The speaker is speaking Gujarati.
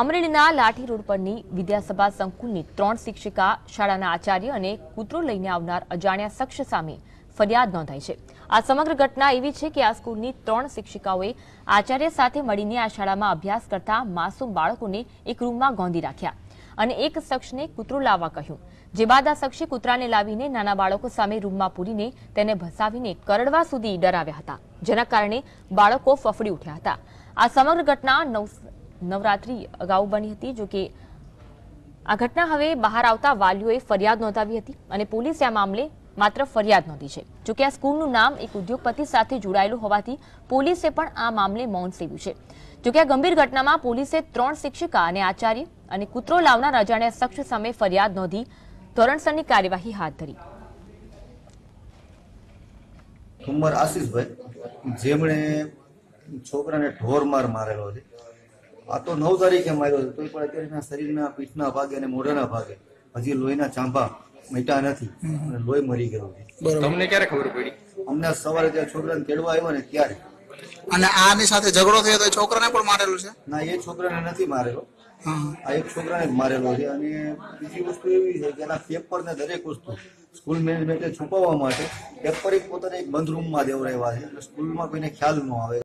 અમરેલીના લાઠી રોડ પરની વિદ્યાસભા સંકુલની ત્રણ શિક્ષિકા, શાળાના આચાર્ય અને કૂતરો લઈને આવનાર અજાણ્યા શખ્સ સામે ફરિયાદ નોંધાઈ છે. આ સમગ્ર ઘટના એવી છે કે આ સ્કૂલની ત્રણ શિક્ષિકાઓએ આચાર્ય સાથે મળીને આ શાળામાં અભ્યાસ કરતા માસૂમ બાળકોને એક રૂમમાં ગોંધી રાખ્યા અને એક શખ્સને કૂતરો લાવવા કહ્યું. જે બાદ આ શખ્સે કૂતરાને લાવીને નાના બાળકો સામે રૂમમાં પૂરીને તેને ભસાવીને કરડવા સુધી ડરાવ્યા હતા, જેના કારણે બાળકો ફફડી ઉઠ્યા હતા. આ સમગ્ર ઘટના નવ નવરાત્રી અગાઉ બની હતી જોકે આ ઘટના હવે બહાર આવતા વાલીઓએ ફરિયાદ નોંધાવી હતી અને પોલીસે આ મામલે માત્ર ફરિયાદ નોંધી છે. જોકે આ સ્કૂલનું નામ એક ઉદ્યોગપતિ સાથે જોડાયેલું હોવાથી પોલીસે પણ આ મામલે મૌન સેવ્યું છે. જોકે આ ગંભીર ઘટનામાં પોલીસે ત્રણ શિક્ષિકા અને આચાર્ય અને કૂતરો લાવનાર અજાણ્યા શખ્સ સામે ફરિયાદ નોંધી ધોરણસરની કાર્યવાહી હાથ ધરી. ઠુમ્મર આશીષભાઈ, જેમણે છોકરાને ઢોર માર મારેલો છે આ તો નવ તારીખે માર્યો છે. તોય પણ અત્યારે શરીરના પીઠના ભાગે અને મોઢાના ભાગે હજી લોહીના ચાંભા મીઠા નથી. અને લોહી મરી ગયો છે. તમને ક્યારે ખબર પડી? અમને સવારે ત્યાં છોકરાને તેડવા આવ્યો ને ત્યારે. અને આની સાથે ઝઘડો થયો તો એ છોકરાને પણ મારેલું છે? ના એ છોકરાને નથી મારેલો. આ એક છોકરાને જ મારેલો છે. અને બીજી વસ્તુ એવી છે કે એના પેપર ને દરેક વસ્તુ સ્કૂલ મેનેજમેન્ટે છુપાવવા માટે પેપર એક પોતાને એક બંધ રૂમમાં દેવડાવ્યા છે. એટલે સ્કૂલમાં કોઈને ખ્યાલ ન આવે.